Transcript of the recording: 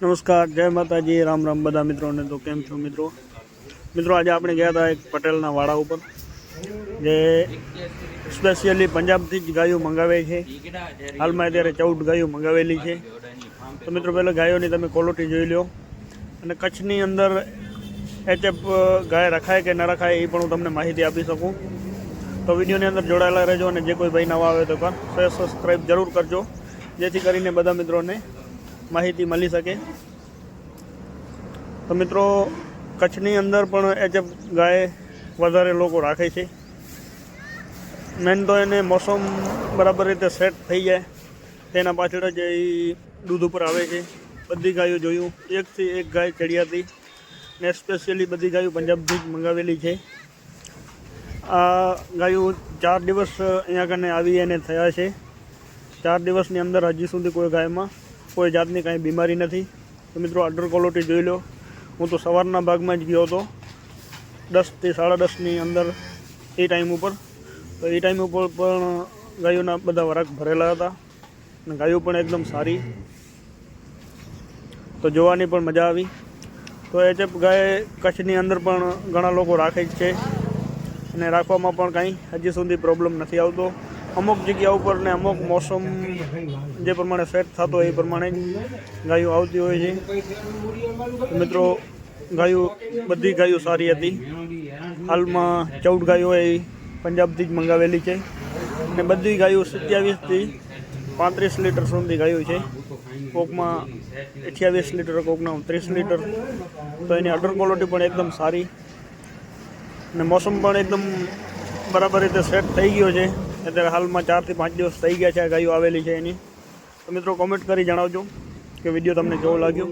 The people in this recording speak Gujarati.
નમસ્કાર, જય માતાજી, રામ રામ બધા મિત્રોને. તો કેમ છો મિત્રો? મિત્રો, આજે આપણે ગયા હતા એક પટેલના વાડા ઉપર, જે સ્પેશિયલી પંજાબથી જ ગાયો મંગાવે છે. હાલમાં અત્યારે ચૌદ ગાયો મંગાવેલી છે. તો મિત્રો પહેલાં ગાયોની તમે ક્વોલિટી જોઈ લો અને કચ્છની અંદર એચએફ ગાય રખાય કે ન રખાય એ પણ હું તમને માહિતી આપી શકું. તો વિડીયોની અંદર જોડાયેલા રહેજો અને જે કોઈ ભાઈ નવા આવે તો પણ સબસ્ક્રાઈબ જરૂર કરજો. જેથી કરીને બધા મિત્રોને માહિતી મળી શકે. તો મિત્રો, કચ્છની અંદર પણ એચએફ ગાય વધારે લોકો રાખે છે. મેન તો એને મોસમ બરાબર રીતે સેટ થઈ જાય. તેના પાછળ જ એ દૂધ ઉપર આવે છે. બધી ગાયો જોયું. એકથી એક ગાય ચડિયાતી. ને સ્પેશિયલી બધી ગાયો પંજાબથી જ મંગાવેલી છે. આ ગાયો ચાર દિવસ અહીંયા કને આવી એને થયા છે. ચાર દિવસની અંદર હજી સુધી કોઈ ગાયમાં કોઈ જાતની કાંઈ બીમારી નથી. તો મિત્રો અડર ક્વોલિટી જોઈ લો. હું તો સવારના ભાગમાં જ ગયો હતો. દસથી સાડા દસની અંદર એ ટાઈમ ઉપર. તો એ ટાઈમ ઉપર પણ ગાયોના બધા વરાક ભરેલા હતા અને ગાયો પણ એકદમ સારી. તો જોવાની પણ મજા આવી. તો એ જે ગાય કચ્છની અંદર પણ ઘણા લોકો રાખે જ છે. અને રાખવામાં પણ કાંઈ હજી સુધી પ્રોબ્લેમ નથી આવતો. અમુક જગ્યા ઉપર ને અમુક મોસમ જે પ્રમાણે સેટ થતો હોય એ પ્રમાણે જ ગાયો આવતી હોય છે. મિત્રો, ગાયો, બધી ગાયો સારી હતી. હાલમાં ચૌદ ગાયો એ પંજાબથી જ મંગાવેલી છે. અને બધી ગાયો સત્યાવીસથી પાંત્રીસ લીટર સુધી ગાયો છે. કોકમાં અઠ્યાવીસ લીટર કોકના ત્રીસ લીટર. તો એની અડર ક્વોલિટી પણ એકદમ સારી. અને મોસમ પણ એકદમ બરાબર રીતે સેટ થઈ ગયો છે. અત્યારે હાલમાં ચારથી પાંચ દિવસ થઈ ગયા છે ગાયો આવેલી છે એની. તો મિત્રો કોમેન્ટ કરી જણાવજો કે વીડિયો તમને કેવો લાગ્યો?